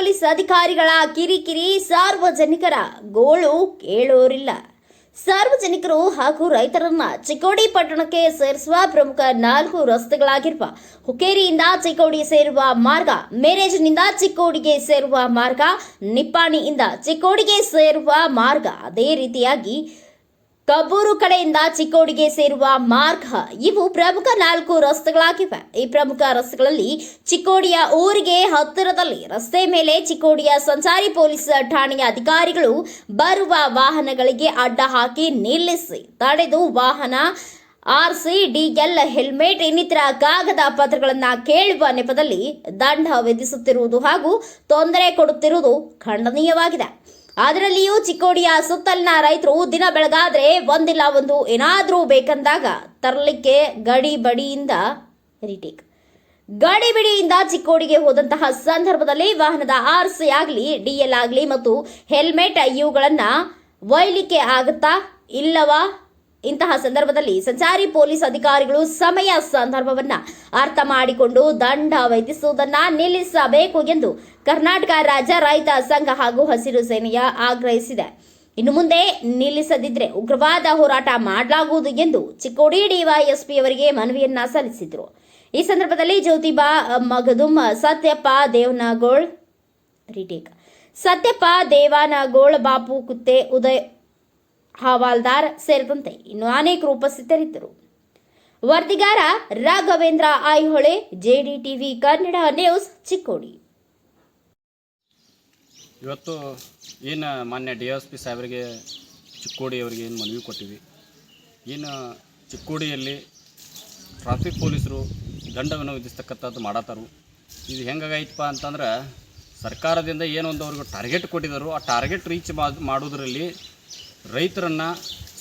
Police ಅಧಿಕಾರಿಗಳ ಕಿರಿಕಿರಿ ಸಾರ್ವಜನಿಕರ ಗೋಳು ಕೇಳೋರಿಲ್ಲ. ಸಾರ್ವಜನಿಕರು ಹಾಗೂ ರೈತರನ್ನ ಚಿಕ್ಕೋಡಿ ಪಟ್ಟಣಕ್ಕೆ ಸೇರಿಸುವ ಪ್ರಮುಖ ನಾಲ್ಕು ರಸ್ತೆಗಳಾಗಿರುವ ಹುಕ್ಕೇರಿಯಿಂದ ಚಿಕ್ಕೋಡಿ ಸೇರುವ ಮಾರ್ಗ, ಮೇರೇಜ್ನಿಂದ ಚಿಕ್ಕೋಡಿಗೆ ಸೇರುವ ಮಾರ್ಗ, ನಿಪ್ಪಾಣಿಯಿಂದ ಚಿಕ್ಕೋಡಿಗೆ ಸೇರುವ ಮಾರ್ಗ ಅದೇ ರೀತಿಯಾಗಿ ಕಬ್ಬೂರು ಕಡೆಯಿಂದ ಚಿಕ್ಕೋಡಿಗೆ ಸೇರುವ ಮಾರ್ಗ. ಇವು ಪ್ರಮುಖ ನಾಲ್ಕು ರಸ್ತೆಗಳಾಗಿವೆ. ಈ ಪ್ರಮುಖ ರಸ್ತೆಗಳಲ್ಲಿ ಚಿಕ್ಕೋಡಿಯ ಊರಿಗೆ ಹತ್ತಿರದಲ್ಲಿ ರಸ್ತೆ ಮೇಲೆ ಚಿಕ್ಕೋಡಿಯ ಸಂಚಾರಿ ಪೊಲೀಸ್ ಠಾಣೆಯ ಅಧಿಕಾರಿಗಳು ಬರುವ ವಾಹನಗಳಿಗೆ ಅಡ್ಡ ಹಾಕಿ ನಿಲ್ಲಿಸಿ, ತಡೆದು ವಾಹನ R C D L helmet, ಇನ್ನಿತರ ಕಾಗದ ಪತ್ರಗಳನ್ನು ಕೇಳುವ ನೆಪದಲ್ಲಿ ದಂಡ ವಿಧಿಸುತ್ತಿರುವುದು ಹಾಗೂ ತೊಂದರೆ ಕೊಡುತ್ತಿರುವುದು ಖಂಡನೀಯವಾಗಿದೆ. ಅದರಲ್ಲಿಯೂ ಚಿಕ್ಕೋಡಿಯ ಸುತ್ತಲಿನ ರೈತರು ದಿನ ಬೆಳಗಾದ್ರೆ ಒಂದಿಲ್ಲ, ಒಂದು ಏನಾದರೂ ಬೇಕಂದಾಗ ತರಲಿಕ್ಕೆ ಗಡಿ ಬಡಿಯಿಂದ ರಿಟೇಕ್ ಗಡಿ ಬಿಡಿಯಿಂದ ಚಿಕ್ಕೋಡಿಗೆ ಹೋದಂತಹ ಸಂದರ್ಭದಲ್ಲಿ ವಾಹನದ ಆರ್ ಸಿ ಆಗಲಿ ಡಿಎಲ್ ಆಗಲಿ ಮತ್ತು ಹೆಲ್ಮೆಟ್ ಇವುಗಳನ್ನು ಒಯ್ಲಿಕ್ಕೆ ಆಗುತ್ತಾ ಇಲ್ಲವಾ? ಇಂತಹ ಸಂದರ್ಭದಲ್ಲಿ ಸಂಚಾರಿ ಪೊಲೀಸ್ ಅಧಿಕಾರಿಗಳು ಸಮಯ ಸಂದರ್ಭವನ್ನ ಅರ್ಥ ಮಾಡಿಕೊಂಡು ದಂಡ ವಿಧಿಸುವುದನ್ನ ನಿಲ್ಲಿಸಬೇಕು ಎಂದು ಕರ್ನಾಟಕ ರಾಜ್ಯ ರೈತ ಸಂಘ ಹಾಗೂ ಹಸಿರು ಸೇನೆಯ ಆಗ್ರಹಿಸಿದೆ. ಇನ್ನು ಮುಂದೆ ನಿಲ್ಲಿಸದಿದ್ರೆ ಉಗ್ರವಾದ ಹೋರಾಟ ಮಾಡಲಾಗುವುದು ಎಂದು ಚಿಕ್ಕೋಡಿ ಡಿವೈಎಸ್ಪಿ ಅವರಿಗೆ ಮನವಿಯನ್ನ ಸಲ್ಲಿಸಿದರು. ಈ ಸಂದರ್ಭದಲ್ಲಿ ಜ್ಯೋತಿಬಾ ಮಗದುಮ್, ಸತ್ಯಪ್ಪ ದೇವನಗೋಳ್, ರಿಟೇಕ್, ಸತ್ಯಪ್ಪ ದೇವಾನಗೋಳ್, ಬಾಪು ಕುತ್ತೆ, ಉದಯ್ ಹವಾಲ್ದಾರ್ ಸೇರಿದಂತೆ ಇನ್ನು ಅನೇಕರು ಉಪಸ್ಥಿತರಿದ್ದರು. ವರದಿಗಾರ Raghavendra Aihole JD TV Kannada news Chikkodi. ಇವತ್ತು ಏನು ಮಾನ್ಯ ಡಿ ಎಸ್ ಪಿ ಸಾಹೇಬರಿಗೆ ಚಿಕ್ಕೋಡಿಯವರಿಗೆ ಏನು ಮನವಿ ಕೊಟ್ಟಿವಿ. ಏನು ಚಿಕ್ಕೋಡಿಯಲ್ಲಿ ಟ್ರಾಫಿಕ್ ಪೊಲೀಸರು ದಂಡವನ್ನು ವಿಧಿಸ್ತಕ್ಕಂಥದ್ದು ಮಾಡತ್ತಾರು ಇದು ಹೆಂಗಾಗೈತಪ್ಪ ಅಂತಂದ್ರೆ ಸರ್ಕಾರದಿಂದ ಏನೊಂದು ಅವ್ರಿಗೆ ಟಾರ್ಗೆಟ್ ಕೊಟ್ಟಿದ್ದಾರೋ. ಆ ಟಾರ್ಗೆಟ್ ರೀಚ್ ಮಾಡೋದ್ರಲ್ಲಿ ರೈತರನ್ನು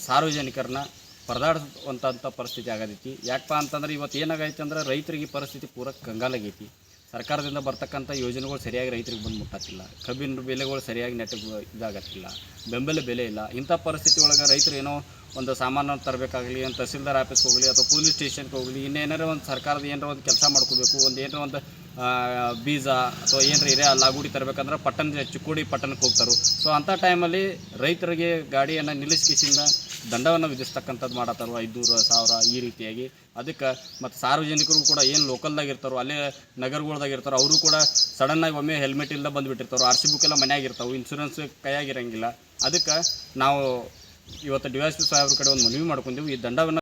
ಸಾರ್ವಜನಿಕರನ್ನ ಪರದಾಡಿಸುವಂಥ ಪರಿಸ್ಥಿತಿ ಆಗದೈತಿ ಯಾಕಪ್ಪ ಅಂತಂದ್ರೆ ಇವತ್ತು ಏನಾಗೈತೆ ಅಂದ್ರೆ ರೈತರಿಗೆ ಪರಿಸ್ಥಿತಿ ಪೂರ ಕಂಗಾಲಾಗೈತಿ. ಸರ್ಕಾರದಿಂದ ಬರ್ತಕ್ಕಂಥ ಯೋಜನೆಗಳು ಸರಿಯಾಗಿ ರೈತರಿಗೆ ಬಂದು ಮುಟ್ಟತ್ತಿಲ್ಲ. ಕಬ್ಬಿನ ಬೆಲೆಗಳು ಸರಿಯಾಗಿ ನೆಟ್ ಇದಾಗತ್ತಿಲ್ಲ. ಬೆಂಬಲ ಬೆಲೆ ಇಲ್ಲ. ಇಂಥ ಪರಿಸ್ಥಿತಿ ಒಳಗೆ ರೈತರು ಏನೋ ಒಂದು ಸಾಮಾನು ತರಬೇಕಾಗಲಿ, ಒಂದು ತಹಸೀಲ್ದಾರ್ ಆಫೀಸ್ಗೆ ಹೋಗಲಿ, ಅಥವಾ ಪೊಲೀಸ್ ಸ್ಟೇಷನ್ಗೆ ಹೋಗಲಿ, ಇನ್ನೇನಾರ ಒಂದು ಸರ್ಕಾರದ ಏನಾರ ಒಂದು ಕೆಲಸ ಮಾಡ್ಕೋಬೇಕು, ಒಂದು ಏನಾರ ಒಂದು ಬೀಜ ಅಥವಾ ಏನಾರ ಇದೆ ಲಾಗುಡಿ ತರಬೇಕಂದ್ರೆ ಪಟ್ಟಣ ಚಿಕ್ಕೋಡಿ ಪಟ್ಟಣಕ್ಕೆ ಹೋಗ್ತಾರೆ. ಸೊ ಅಂಥ ಟೈಮಲ್ಲಿ ರೈತರಿಗೆ ಗಾಡಿಯನ್ನು ನಿಲ್ಲಿಸ್ಕಿಸಿಂದ ದಂಡವನ್ನು ವಿಧಿಸ್ತಕ್ಕಂಥದ್ದು ಮಾಡತ್ತಾರೋ ಐದುನೂರು, ಸಾವಿರ ಈ ರೀತಿಯಾಗಿ. ಅದಕ್ಕೆ ಮತ್ತು ಸಾರ್ವಜನಿಕರು ಕೂಡ ಏನು ಲೋಕಲ್ದಾಗ ಇರ್ತಾರೋ, ಅಲ್ಲೇ ನಗರಗಳ್ದಾಗ ಇರ್ತಾರೋ, ಅವರು ಕೂಡ ಸಡನ್ನಾಗಿ ಒಮ್ಮೆ ಹೆಲ್ಮೆಟ್ ಇಲ್ಲದೆ ಬಂದುಬಿಟ್ಟಿರ್ತಾರೋ ಆರ್ ಸಿ ಬುಕ್ ಎಲ್ಲ ಮನೆಯಾಗಿರ್ತಾವೆ ಇನ್ಶೂರೆನ್ಸ್ ಕೈಯಾಗಿರಂಗಿಲ್ಲ. ಅದಕ್ಕೆ ನಾವು ಇವತ್ತು ಡಿ ಎಸ್ ಪಿ ಸಾಹೇಬ್ರ ಕಡೆ ಒಂದು ಮನವಿ ಮಾಡ್ಕೊಂಡೆವು ಈ ದಂಡವನ್ನು